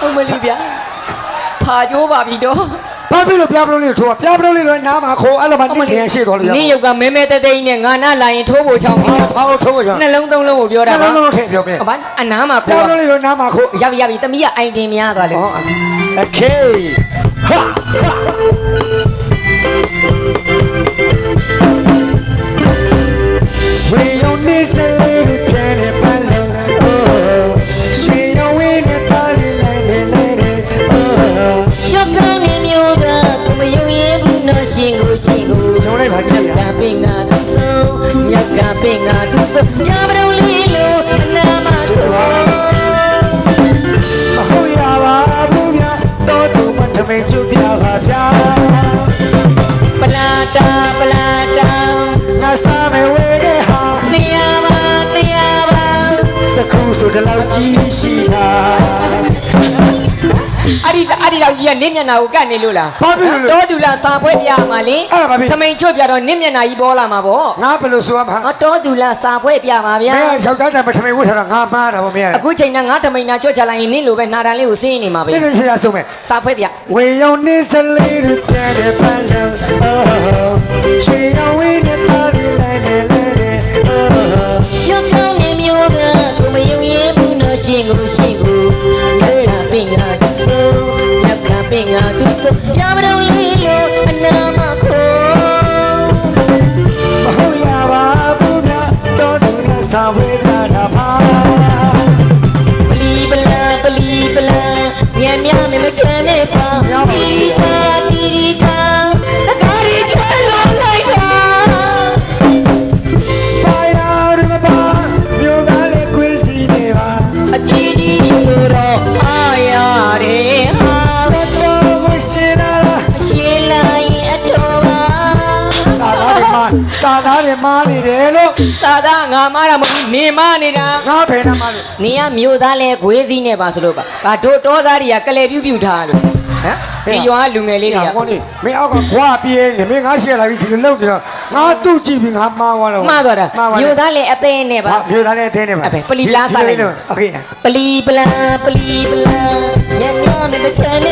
ဟုတ်မလို့ဗျာဖာကြိုးပါပြီတော့ဘာဖြစ်လို့ပြားပလုံးလေးထိုးပြားပလုံးလေးတော့နားမှာခိုးအဲ့လိုမှနေရရှိတော်လို့ရနင်းရုပ်ကမဲမဲတဲတဲနဲ့ငါနာလာရင်ထိုးဖို့ချောင်းပြီးတော့ဘာလို့ထိုးဖို့ချောင်းနှလုံးသုံးလုံးကိုပြောတာနှလုံးသုံးလုံးထည့်ပြောပြဘာအနားမှာခိုးပြားပလုံးလေးတော့နားမှာခိုးရပြီရပြီတမီးကအိုင်တင်များသွားလို့ဟုတ်โอเคဟာဝေယုံနေစေ ပင်ကသူဆုံးညမတော်လေးလို့အနာမခေါ်မဟုတ်ရပါဘူးဗျာတော်သူမထမင်းချူပြပါဗျာပလာတာပလာတာငါစားမယ်ဝေတဲ့ဟာတရားပါတရားပါတခုဆိုတလောက်ကြီးရှိတာ အဲ့ဒီအဲ့ဒီလောက်ကြီးကနေမျက်နှာကိုကတ်နေလို့လားဘာဖြစ်လို့လဲတော်သူလားစာပွဲပြရမှာလေအဲ့ဒါဘာဖြစ်ထမိန်ချွတ်ပြတော့နေမျက်နှာကြီးပေါ်လာမှာပေါ့ငါဘယ်လိုဆိုရမှာဟောတော်သူလားစာပွဲပြမှာဗျာမင်းယောက်ျားတိုင်မထမင်းဝတ်ထားတော့ငါမှားတာဗောမင်းအခုချိန်နဲ့ငါထမိန်နာချွတ်ချလိုက်ရင်နင်းလိုပဲနှာတန်လေးကိုစင်းနေမှာပဲပြည့်ပြည့်ရဆုံးမယ်စာပွဲပြဝေယုံနေစလေးတွေပြန်တယ်ပန်းလုံး စာဝေးပြတာပါပလီပလာပလီပလာညံ့ညံ့မမချမ်းနဲ့ပါတီ စာသားတွေမှားနေတယ်လို့ သာသာငါမတာမဟုတ်ဘူးနေမနေတာ ငါဖယ်နေမှာလို့ နေရမြို့သားလဲခွေးစည်းနေပါဆိုလို့ပါဗာတို့တောသားတွေကကလေးပြူးပြူးထားလို့ဟမ်ဒီရွာလူငယ်လေးတွေက ကောင်းနေမင်းအောက်ကခွာပြေးနေမင်းငါရှက်လာပြီဒီလိုလုပ်နေတော့ငါသူ့ကြည့်ပြီးငါမှားသွားတော့ မှားသွားတာ မှားသွား မြို့သားလဲအသေးနဲ့ပါ ဟာမြို့သားလည်းအသေးနေပါ အဲ့ပဲပလီပလားစားလိုက် โอเค ပလီပလာပလီပလာညံ့ညံ့မမချမ်းနဲ့ ဲ့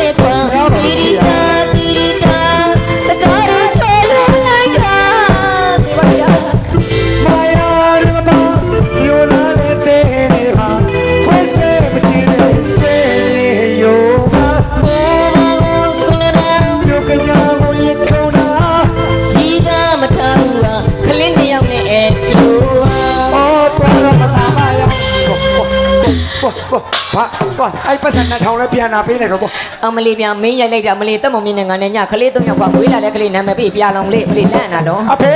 ဘာဘာအဲ့ပတ်စံနဲ့ထောင်လဲပြန်လာပေးလိုက်တော့အမလီပြန်မင်းရိုက်လိုက်တာမလီတက်မုံမြင့်နဲ့ငါနဲ့ညခလေးသုံးယောက်ကဝေးလာတဲ့ခလေးနာမည်ပေးပြလောင်လေးမလီလန့်နာတော့အဖေ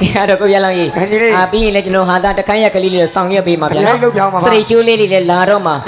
ဒီကတော့ကိုပြလောင်ကြီးခဏလေးအာပြီးရင်လည်းကျွန်တော်ဟာတာတခန်းရက်ကလေးလေးဆောင်ရွက်ပေးမှာဗျာအများကြီးလုပ်ပြအောင်ပါပါစရိတ်ရှိုးလေးတွေလည်းလာတော့မှာ